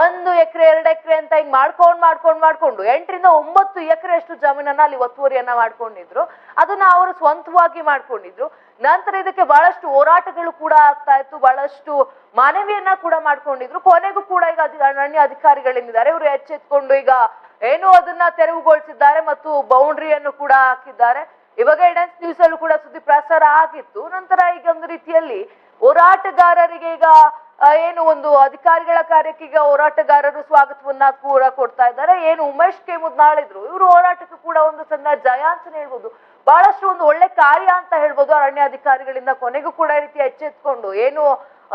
Speaker 1: ಒಂದು ಎಕರೆ, ಎರಡು ಎಕರೆ ಅಂತ ಹಿಂಗ್ ಮಾಡ್ಕೊಂಡ್ ಮಾಡ್ಕೊಂಡ್, ಮಾಡ್ಕೊಂಡು ಎಂಟರಿಂದ ಒಂಬತ್ತು ಎಕರೆಯಷ್ಟು ಜಮೀನನ್ನ ಅಲ್ಲಿ ಒತ್ತುವರಿಯನ್ನ ಮಾಡ್ಕೊಂಡಿದ್ರು. ಅದನ್ನ ಅವರು ಸ್ವಂತವಾಗಿ ಮಾಡ್ಕೊಂಡಿದ್ರು. ನಂತರ ಇದಕ್ಕೆ ಬಹಳಷ್ಟು ಹೋರಾಟಗಳು ಕೂಡ ಆಗ್ತಾ ಇತ್ತು, ಬಹಳಷ್ಟು ಮನವಿಯನ್ನ ಕೂಡ ಮಾಡ್ಕೊಂಡಿದ್ರು. ಕೊನೆಗೂ ಕೂಡ ಈಗ ಅರಣ್ಯ ಅಧಿಕಾರಿಗಳೇನಿದ್ದಾರೆ ಇವರು ಎಚ್ಚೆತ್ಕೊಂಡು ಈಗ ಏನು ಅದನ್ನ ತೆರವುಗೊಳಿಸಿದ್ದಾರೆ ಮತ್ತು ಬೌಂಡ್ರಿಯನ್ನು ಕೂಡ ಹಾಕಿದ್ದಾರೆ. ಇವಾಗ ಎಡೆನ್ಸ್ ನ್ಯೂಸ್ ಅಲ್ಲೂ ಕೂಡ ಸುದ್ದಿ ಪ್ರಸಾರ ಆಗಿತ್ತು. ನಂತರ ಈಗ ಒಂದು ರೀತಿಯಲ್ಲಿ ಹೋರಾಟಗಾರರಿಗೆ ಈಗ ಏನು ಒಂದು ಅಧಿಕಾರಿಗಳ ಕಾರ್ಯಕ್ಕೆ ಈಗ ಹೋರಾಟಗಾರರು ಸ್ವಾಗತವನ್ನ ಕೂಡ ಕೊಡ್ತಾ ಇದ್ದಾರೆ. ಏನು ಉಮೇಶ್ ಕೆ ಮುದ್ನಾಳಿದ್ರು ಇವರು ಹೋರಾಟಕ್ಕೆ ಕೂಡ ಒಂದು ಸಣ್ಣ ಜಯ ಅಂತಾನೆ ಹೇಳ್ಬೋದು. ಬಹಳಷ್ಟು ಒಂದು ಒಳ್ಳೆ ಕಾರ್ಯ ಅಂತ ಹೇಳ್ಬೋದು ಅರಣ್ಯ ಅಧಿಕಾರಿಗಳಿಂದ. ಕೊನೆಗೂ ಕೂಡ ರೀತಿ ಎಚ್ಚೆತ್ಕೊಂಡು, ಏನು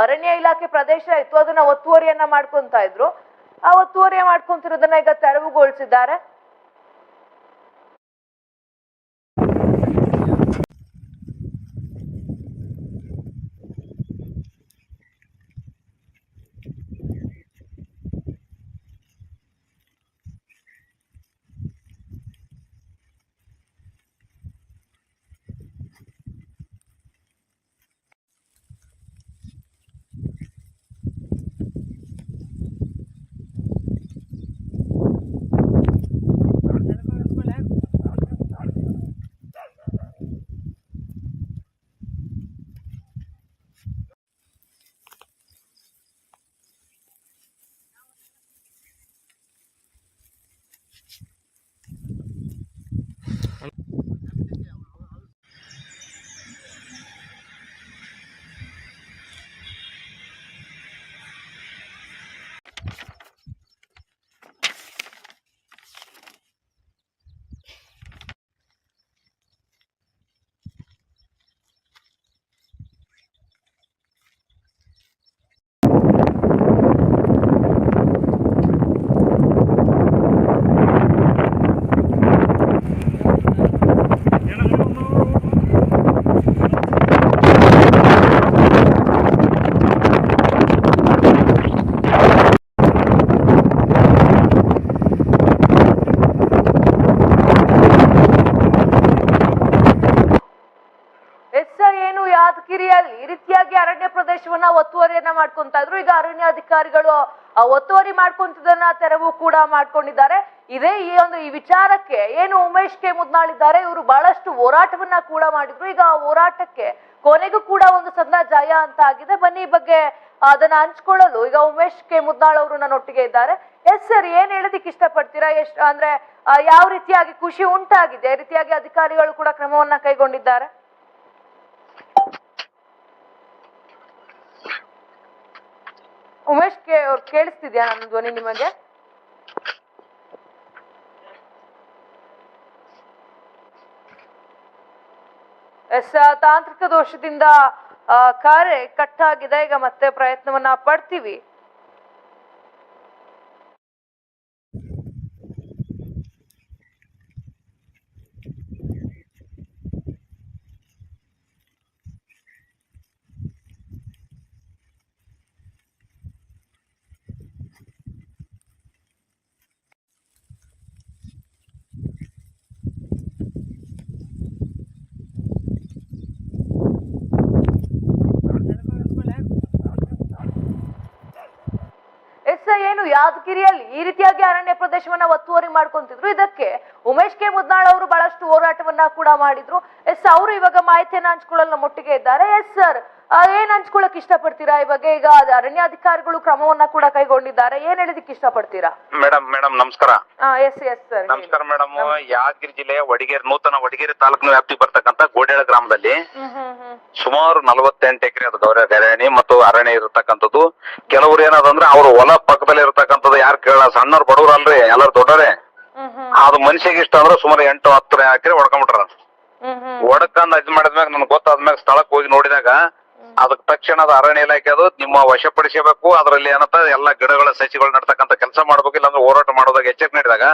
Speaker 1: ಅರಣ್ಯ ಇಲಾಖೆ ಪ್ರದೇಶ ಇತ್ತು, ಅದನ್ನ ಒತ್ತುವರಿಯನ್ನ ಮಾಡ್ಕೊಂತ ಇದ್ರು. ಒತ್ತುವರಿ ಮಾಡ್ಕೊಂತಿರೋದನ್ನ ಈಗ ತೆರವುಗೊಳಿಸಿದ್ದಾರೆ ಎಸ್ ಏನು ಯಾದಗಿರಿಯಲ್ಲಿ ಈ ರೀತಿಯಾಗಿ ಅರಣ್ಯ ಪ್ರದೇಶವನ್ನ ಒತ್ತುವರಿಯನ್ನ ಮಾಡ್ಕೊಂತ ಇದ್ರು ಈಗ ಅರಣ್ಯ ಅಧಿಕಾರಿಗಳು ಆ ಒತ್ತುವರಿ ಮಾಡ್ಕೊಂತದನ್ನ ತೆರವು ಕೂಡ ಮಾಡ್ಕೊಂಡಿದ್ದಾರೆ. ಇದೇ ಈ ಒಂದು ಈ ವಿಚಾರಕ್ಕೆ ಏನು ಉಮೇಶ್ ಕೆ ಮುದ್ನಾಳಿದ್ದಾರೆ, ಇವರು ಬಹಳಷ್ಟು ಹೋರಾಟವನ್ನ ಕೂಡ ಮಾಡಿದ್ರು. ಈಗ ಆ ಹೋರಾಟಕ್ಕೆ ಕೊನೆಗೂ ಕೂಡ ಒಂದು ಸದನ ಜಯ ಅಂತ ಆಗಿದೆ. ಬನ್ನಿ ಈ ಬಗ್ಗೆ ಅದನ್ನ ಹಂಚ್ಕೊಳ್ಳಲು ಈಗ ಉಮೇಶ್ ಕೆ ಮುದ್ನಾಳ್ ಅವರು ನನ್ನೊಟ್ಟಿಗೆ ಇದ್ದಾರೆ. ಎಸ್ ಸರ್, ಏನ್ ಹೇಳೋದಿಕ್ಕೆ ಇಷ್ಟಪಡ್ತೀರಾ? ಎಷ್ಟು ಅಂದ್ರೆ ಯಾವ ರೀತಿಯಾಗಿ ಖುಷಿ ಉಂಟಾಗಿದೆ? ರೀತಿಯಾಗಿ ಅಧಿಕಾರಿಗಳು ಕೂಡ ಕ್ರಮವನ್ನ ಕೈಗೊಂಡಿದ್ದಾರೆ. ಉಮೇಶ್ ಕೆ ಅವ್ರು ಕೇಳಿಸ್ತಿದ್ಯಾ ನನ್ನ ಧ್ವನಿ ನಿಮಗೆ? ಎಸ್ ತಾಂತ್ರಿಕ ದೋಷದಿಂದ ಕಾರೆ ಕಟ್ಟಾಗಿದೆ. ಈಗ ಮತ್ತೆ ಪ್ರಯತ್ನವನ್ನ ಪಡ್ತೀವಿ ಎಸ್ ಯಾದಗಿರಿಯಲ್ಲಿ ಈ ರೀತಿಯಾಗಿ ಅರಣ್ಯ ಪ್ರದೇಶವನ್ನ ಒತ್ತುವರಿ ಮಾಡ್ಕೊಂತಿದ್ರು. ಇದಕ್ಕೆ ಉಮೇಶ್ ಕೆ. ಮುದ್ನಾಳ್ ಅವರು ಬಹಳಷ್ಟು ಹೋರಾಟವನ್ನ ಕೂಡ ಮಾಡಿದ್ರು. ಎಸ್, ಅವರು ಇವಾಗ ಮಾಹಿತಿಯನ್ನ ಹಂಚ್ಕೊಳ್ಳಲು ನಮ್ಮೊಟ್ಟಿಗೆ ಇದ್ದಾರೆ. ಎಸ್, ಸರ್ ಏನ್ ಹಂಚ್ಕೊಳಕ್ ಇಷ್ಟಪಡ್ತೀರಾ? ಈ ಬಗ್ಗೆ ಈಗ ಅರಣ್ಯಾಧಿಕಾರಿಗಳು ಕ್ರಮವನ್ನ ಕೂಡ ಕೈಗೊಂಡಿದ್ದಾರೆ. ಏನ್ ಹೇಳಿದಕ್ಕೆ ಇಷ್ಟಪಡ್ತೀರಾ?
Speaker 5: ಮೇಡಮ್ ಮೇಡಮ್ ನಮಸ್ಕಾರ.
Speaker 1: ಎಸ್ ಎಸ್ ಸರ್
Speaker 5: ನಮಸ್ಕಾರ ಮೇಡಮ್ ಯಾದಗಿರಿ ಜಿಲ್ಲೆಯ ವಡಗೇರಿ ನೂತನ ವಡಗೇರಿ ತಾಲೂಕಿನ ವ್ಯಾಪ್ತಿ ಬರ್ತಕ್ಕಂತ ಗೋಡೇಳ ಗ್ರಾಮದಲ್ಲಿ ಸುಮಾರು ನಲವತ್ತೆಂಟು ಎಕರೆ ಅದು ಗೌರ ಗರಣಿ ಮತ್ತು ಅರಣ್ಯ ಇರತಕ್ಕಂಥದ್ದು. ಕೆಲವರು ಏನದಂದ್ರೆ ಅವ್ರ ಹೊಲ ಪಕ್ಕದಲ್ಲಿ ಇರತಕ್ಕಂಥದ್ದು ಯಾರು ಕೇಳ ಸಣ್ಣವ್ರು ಬಡವ್ರು ಅಲ್ರಿ ಎಲ್ಲರೂ
Speaker 1: ದೊಡ್ಡರೇ
Speaker 5: ಅದು ಮನುಷ್ಯಗೆ ಇಷ್ಟ ಅಂದ್ರೆ ಸುಮಾರು ಎಂಟು ಹತ್ತು ಎಕರೆ ಹೊಡ್ಕೊಂಡ್ಬಿಟ್ರ. ಹೊಡ್ಕೊಂಡ್ ಇದ್ ಮಾಡಿದ್ಮ್ಯಾಗ ನನ್ಗೆ ಗೊತ್ತಾದ್ಮ್ಯಾಗ ಸ್ಥಳಕ್ಕೆ ಹೋಗಿ ನೋಡಿದಾಗ ಅದಕ್ಕೆ ತಕ್ಷಣ ಅದು ಅರಣ್ಯ ಇಲಾಖೆ ಅದು. ನಿಮ್ಮ ವಶಪಡಿಸಬೇಕು. ಅದರಲ್ಲಿ ಏನಂತ ಎಲ್ಲಾ ಗಿಡಗಳ ಸಸಿಗಳು ನಡ್ತಕ್ಕಂತ ಕೆಲಸ ಮಾಡ್ಬೇಕು. ಇಲ್ಲಾಂದ್ರೆ ಹೋರಾಟ ಮಾಡೋದಾಗ ಎಚ್ಚರಿಕೆ ನೀಡಿದಾಗ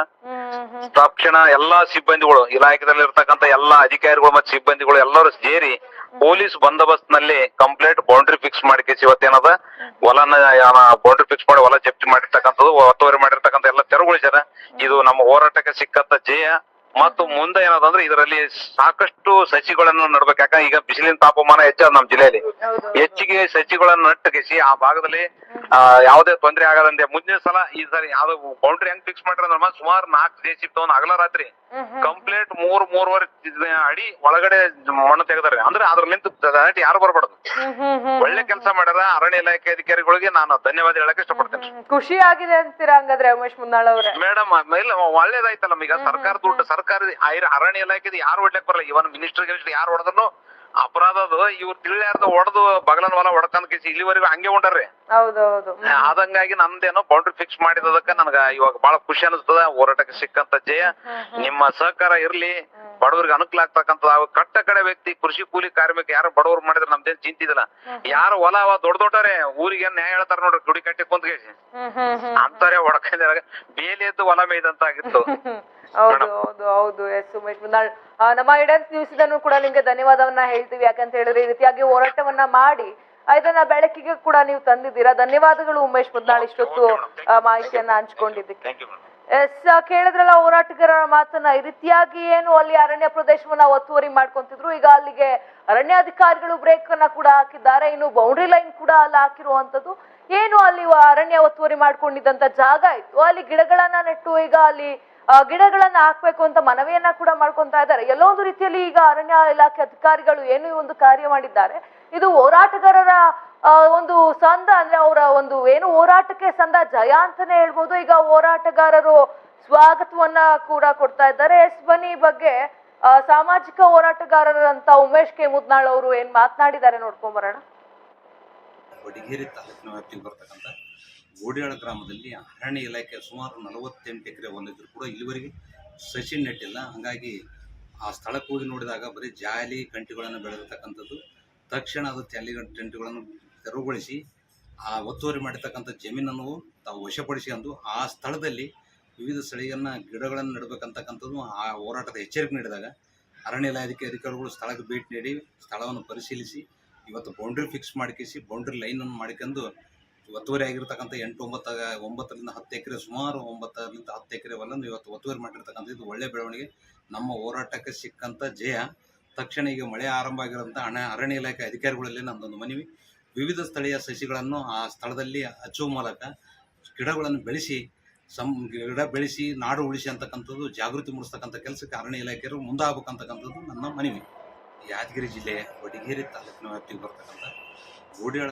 Speaker 5: ತಕ್ಷಣ ಎಲ್ಲಾ ಸಿಬ್ಬಂದಿಗಳು ಇಲಾಖೆದಲ್ಲಿ ಇರ್ತಕ್ಕಂತ ಎಲ್ಲಾ ಅಧಿಕಾರಿಗಳು ಮತ್ತೆ ಸಿಬ್ಬಂದಿಗಳು ಎಲ್ಲರೂ ಸೇರಿ ಪೊಲೀಸ್ ಬಂದೋಬಸ್ತ್ನಲ್ಲಿ ಕಂಪ್ಲೇಂಟ್ ಬೌಂಡ್ರಿ ಫಿಕ್ಸ್ ಮಾಡ್ಕೇಸಿ ಇವತ್ತೇನದ? ಹೊಲನ ಬೌಂಡ್ರಿ ಫಿಕ್ಸ್ ಮಾಡಿ ಹೊಲ ಜಪ್ತಿ ಮಾಡಿರ್ತಕ್ಕಂಥದ್ದು. ಒತ್ತುವರಿ ಮಾಡಿರ್ತಕ್ಕಂಥ ಎಲ್ಲ ತೆರವುಗೊಳಿಸ್ಯಾರ ಇದು ನಮ್ಮ ಹೋರಾಟಕ್ಕೆ ಸಿಕ್ಕಂತ ಜಯ ಮತ್ತು ಮುಂದೆ ಏನದಂದ್ರೆ ಇದರಲ್ಲಿ ಸಾಕಷ್ಟು ಸಸಿಗಳನ್ನು ನೆಡಬೇಕು. ಯಾಕಂದ್ರೆ ಈಗ ಬಿಸಿಲಿನ ತಾಪಮಾನ ಹೆಚ್ಚಾದ ನಮ್ಮ ಜಿಲ್ಲೆಯಲ್ಲಿ. ಹೆಚ್ಚಿಗೆ ಸಸಿಗಳನ್ನು ನಟ್ಟಗಿಸಿ ಆ ಭಾಗದಲ್ಲಿ ಯಾವುದೇ ತೊಂದರೆ ಆಗದಂತೆ ಮುಂದಿನ ಸಲ ಈ ಸರಿ ಯಾವ್ದು ಬೌಂಡ್ರಿ ಹೆಂಗ್ ಫಿಕ್ಸ್ ಮಾಡ್ರಿ ಅಂದ್ರೆ ಸುಮಾರು ನಾಲ್ಕು ಜೆ ಸಿ ಅಗಲ ರಾತ್ರಿ. ಕಂಪ್ಲೀಟ್ ಮೂರ್ ಮೂರುವರೆ ಅಡಿ ಒಳಗಡೆ ಮಣ್ಣು ತೆಗೆದಾರೆ. ಅಂದ್ರೆ ಅದ್ರಲ್ಲಿಂತ ಯಾರು ಬರಬಾರ್ದು. ಒಳ್ಳೆ ಕೆಲಸ ಮಾಡ್ಯಾರ ಅರಣ್ಯ ಇಲಾಖೆ ಅಧಿಕಾರಿಗಳಿಗೆ ನಾನು ಧನ್ಯವಾದ ಹೇಳಕ್ ಇಷ್ಟಪಡ್ತೇನೆ.
Speaker 1: ಖುಷಿ ಆಗಿದೆ ಅಂತೀರಾ ಹಂಗಾದ್ರೆ ಉಮೇಶ್ ಮುನ್ನಾಳ್ ಅವ್ರೆ?
Speaker 5: ಮೇಡಮ್ ಇಲ್ಲ ಒಳ್ಳೇದಾಯ್ತಲ್ಲ ಈಗ ಸರ್ಕಾರ ದುಡ್ಡು ಸರ್ಕಾರ ಅರಣ್ಯ ಇಲಾಖೆ ಯಾರು ಹೊಡ್ಲಕ್ ಬರಲ್ಲ. ಇವನ್ ಮಿನಿಸ್ಟರ್ ಗಿನಿಸ್ಟರ್ ಯಾರು ಹೊಡೆದ್ರು ಅಪರಾಧ ಅದು. ಇವ್ರು ತಿಳಿಯಾರ್ದ ಹೊಡೆದು ಬಗಲನ್ ಹೊಲ ಹೊಡ್ಕೊಂಡ್ ಕೇಸಿ ಇಲ್ಲಿವರೆಗೂ ಹಂಗೆ ಉಂಟಾರ್ರಿ
Speaker 1: ಹೌದೌದು.
Speaker 5: ಆದಂಗಾಗಿ ನಂದೇನೋ ಬೌಂಡ್ರಿ ಫಿಕ್ಸ್ ಮಾಡಿದದಕ್ಕ ನನಗ ಇವಾಗ ಬಹಳ ಖುಷಿ ಅನಿಸ್ತದ. ಹೋರಾಟಕ್ಕೆ ಸಿಕ್ಕಂತ ಜಯ. ನಿಮ್ಮ ಸಹಕಾರ ಇರ್ಲಿ. ಬಡವರಿಗೆ ಅನುಕೂಲ ಆಗ್ತಕ್ಕಂತ ಕಟ್ಟ ಕಡೆ ವ್ಯಕ್ತಿ ಕೃಷಿ ಕೂಲಿ ಕಾರ್ಮಿಕ ಯಾರು ಬಡವರು ಮಾಡಿದ್ರೆ ನಮ್ದೇನ್ ಚಿಂತಿದಿಲ್ಲ ಯಾರು ಹೊಲ ಅವ ದೊಡ್ಡ ದೊಡ್ಡರೆ ಊರಿಗೆ ನ್ಯಾಯ ಹೇಳ್ತಾರ ನೋಡ್ರಿ ಗುಡಿ ಕಟ್ಟಿ ಕುಂತ್ ಕೇಸಿ ಅಂತಾರೆ ಹೊಡ್ಕೊಂಡ ಬೇಲಿ ಎದ್ದು ಹೊಲ ಮೇಯ್ದಂತ ಆಗಿತ್ತು *laughs*
Speaker 1: ಹೌದು ಹೌದು ಹೌದು. ಎಸ್ ಉಮೇಶ್ ಮುನ್ನಾಳ್ ಆ, ನಮ್ಮ ಇಡನ್ಸ್ ನ್ಯೂಸ್ ಇದನ್ನು ಕೂಡ ನಿಮ್ಗೆ ಧನ್ಯವಾದವನ್ನ ಹೇಳ್ತೀವಿ. ಯಾಕಂತ ಹೇಳಿದ್ರೆ ಈ ರೀತಿಯಾಗಿ ಹೋರಾಟವನ್ನ ಮಾಡಿ ಆ, ಇದನ್ನ ಬೆಳಕಿಗೆ ಕೂಡ ನೀವು ತಂದಿದ್ದೀರಾ? ಧನ್ಯವಾದಗಳು ಉಮೇಶ್ ಮುದ್ನಾಳ್ ಇಷ್ಟೊತ್ತು ಆ, ಮಾಹಿತಿಯನ್ನ ಹಂಚ್ಕೊಂಡಿದ್ದಕ್ಕೆ.
Speaker 5: ಥ್ಯಾಂಕ್ ಯು ಮೇಡಮ್
Speaker 1: ಎಸ್ ಕೇಳಿದ್ರಲ್ಲ ಹೋರಾಟಗಾರರ ಮಾತನ್ನ ಈ ರೀತಿಯಾಗಿ ಏನು ಅಲ್ಲಿ ಅರಣ್ಯ ಪ್ರದೇಶವನ್ನ ಒತ್ತುವರಿ ಮಾಡ್ಕೊಂತಿದ್ರು ಈಗ ಅಲ್ಲಿಗೆ ಅರಣ್ಯಾಧಿಕಾರಿಗಳು ಬ್ರೇಕ್ ಅನ್ನ ಕೂಡ ಹಾಕಿದ್ದಾರೆ. ಇನ್ನು ಬೌಂಡ್ರಿ ಲೈನ್ ಕೂಡ ಅಲ್ಲಿ ಹಾಕಿರುವಂತದ್ದು. ಏನು ಅಲ್ಲಿ ವ- ಅರಣ್ಯ ಒತ್ತುವರಿ ಮಾಡ್ಕೊಂಡಿದ್ದಂತ ಜಾಗ ಇತ್ತು. ಅಲ್ಲಿ ಗಿಡಗಳನ್ನ ನೆಟ್ಟು ಈಗ ಅಲ್ಲಿ ಗಿಡಗಳನ್ನ ಹಾಕ್ಬೇಕು ಅಂತ ಮನವಿಯನ್ನ ಕೂಡ ಮಾಡ್ಕೊಂತಾ ಇದ್ದಾರೆ. ಎಲ್ಲೋ ಒಂದು ರೀತಿಯಲ್ಲಿ ಈಗ ಅರಣ್ಯ ಇಲಾಖೆ ಅಧಿಕಾರಿಗಳು ಏನು ಒಂದು ಕಾರ್ಯ ಮಾಡಿದ್ದಾರೆ. ಇದು ಹೋರಾಟಗಾರರ ಒಂದು ಸಂದ ಅಂದ್ರೆ ಅವರ ಒಂದು ಏನು ಹೋರಾಟಕ್ಕೆ ಸಂದ ಜಯ ಅಂತಾನೆ ಹೇಳ್ಬೋದು. ಈಗ ಹೋರಾಟಗಾರರು ಸ್ವಾಗತವನ್ನ ಕೂಡ ಕೊಡ್ತಾ ಇದ್ದಾರೆ. ಎಸ್ ಬನಿ ಬಗ್ಗೆ ಸಾಮಾಜಿಕ ಹೋರಾಟಗಾರರಂತ ಉಮೇಶ್ ಕೆ. ಮುದ್ನಾಳ್ ಅವರು ಏನ್ ಮಾತನಾಡಿದ್ದಾರೆ ನೋಡ್ಕೊಂಡ್ ಬರೋಣ.
Speaker 6: ಗೋಡಿಯಾಳ ಗ್ರಾಮದಲ್ಲಿ ಅರಣ್ಯ ಇಲಾಖೆ ಸುಮಾರು ನಲವತ್ತೆಂಟು ಎಕರೆ ಹೊಂದಿದ್ರು ಕೂಡ ಇಲ್ಲಿವರೆಗೆ ಸಸಿ ನೆಟ್ಟಿಲ್ಲ ಹಾಗಾಗಿ ಆ ಸ್ಥಳಕ್ಕೆ ಹೋಗಿ ನೋಡಿದಾಗ ಬರೀ ಜಾಲಿ ಕಂಟಿಗಳನ್ನು ಬೆಳೆದಿರ್ತಕ್ಕಂಥದ್ದು, ತಕ್ಷಣ ಅದು ಜಾಲಿ ಟೆಂಟ್ಗಳನ್ನು ತೆರವುಗೊಳಿಸಿ ಆ ಒತ್ತುವರಿ ಮಾಡಿರ್ತಕ್ಕಂಥ ಜಮೀನನ್ನು ತಾವು ವಶಪಡಿಸಿಕೊಂಡು ಆ ಸ್ಥಳದಲ್ಲಿ ವಿವಿಧ ಸ್ಥಳೀಯನ್ನು ಗಿಡಗಳನ್ನು ನೆಡಬೇಕಂತಕ್ಕಂಥದ್ದು ಆ ಹೋರಾಟದ ಎಚ್ಚರಿಕೆ ನೀಡಿದಾಗ ಅರಣ್ಯ ಇಲಾಖೆ ಅಧಿಕಾರಿಗಳು ಸ್ಥಳಕ್ಕೆ ಭೇಟಿ ನೀಡಿ ಸ್ಥಳವನ್ನು ಪರಿಶೀಲಿಸಿ, ಇವತ್ತು ಬೌಂಡ್ರಿ ಫಿಕ್ಸ್ ಮಾಡಿಕಿಸಿ ಬೌಂಡ್ರಿ ಲೈನನ್ನು ಮಾಡ್ಕೊಂಡು ಒತ್ತುವರಿ ಆಗಿರ್ತಕ್ಕಂಥ ಎಂಟು ಒಂಬತ್ತು ಒಂಬತ್ತರಿಂದ ಹತ್ತು ಎಕರೆ, ಸುಮಾರು ಒಂಬತ್ತರಿಂದ ಹತ್ತು ಎಕರೆ ಹೊಲನ್ನು ಇವತ್ತು ಒತ್ತುವರಿ ಮಾಡಿರ್ತಕ್ಕಂಥ ಇದು ಒಳ್ಳೆ ಬೆಳವಣಿಗೆ. ನಮ್ಮ ಹೋರಾಟಕ್ಕೆ ಸಿಕ್ಕಂಥ ಜಯ. ತಕ್ಷಣ ಈಗ ಮಳೆ ಆರಂಭ ಆಗಿರೋಂಥ ಹಣ ಅರಣ್ಯ ಇಲಾಖೆ ಅಧಿಕಾರಿಗಳಲ್ಲಿ ನಮ್ಮದೊಂದು ಮನವಿ. ವಿವಿಧ ಸ್ಥಳೀಯ ಸಸಿಗಳನ್ನು ಆ ಸ್ಥಳದಲ್ಲಿ ಹಚ್ಚುವ ಮೂಲಕ ಗಿಡಗಳನ್ನು ಬೆಳೆಸಿ, ಸಂ, ಗಿಡ ಬೆಳೆಸಿ, ನಾಡು ಉಳಿಸಿ ಅಂತಕ್ಕಂಥದ್ದು, ಜಾಗೃತಿ ಮೂಡಿಸ್ತಕ್ಕಂಥ ಕೆಲಸಕ್ಕೆ ಅರಣ್ಯ ಇಲಾಖೆಯವರು ಮುಂದಾಗಬೇಕಂತಕ್ಕಂಥದ್ದು ನನ್ನ ಮನವಿ. ಯಾದಗಿರಿ ಜಿಲ್ಲೆಯ ವಡಗೇರಿ ತಾಲೂಕಿನ ವ್ಯಾಪ್ತಿಗೆ ಬರ್ತಕ್ಕಂಥ ಗೋಡಿಯಾಳ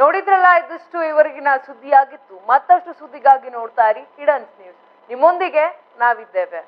Speaker 1: ನೋಡಿದ್ರಲ್ಲ ಇದಿಷ್ಟು ಇವರಿಗಿನ ಸುದ್ದಿಯಾಗಿತ್ತು. ಮತ್ತಷ್ಟು ಸುದ್ದಿಗಾಗಿ ನೋಡ್ತಾ ಇರಿ ಹಿಡನ್ಸ್ ನ್ಯೂಸ್ ನಿಮ್ಮೊಂದಿಗೆ ನಾವಿದ್ದೇವೆ.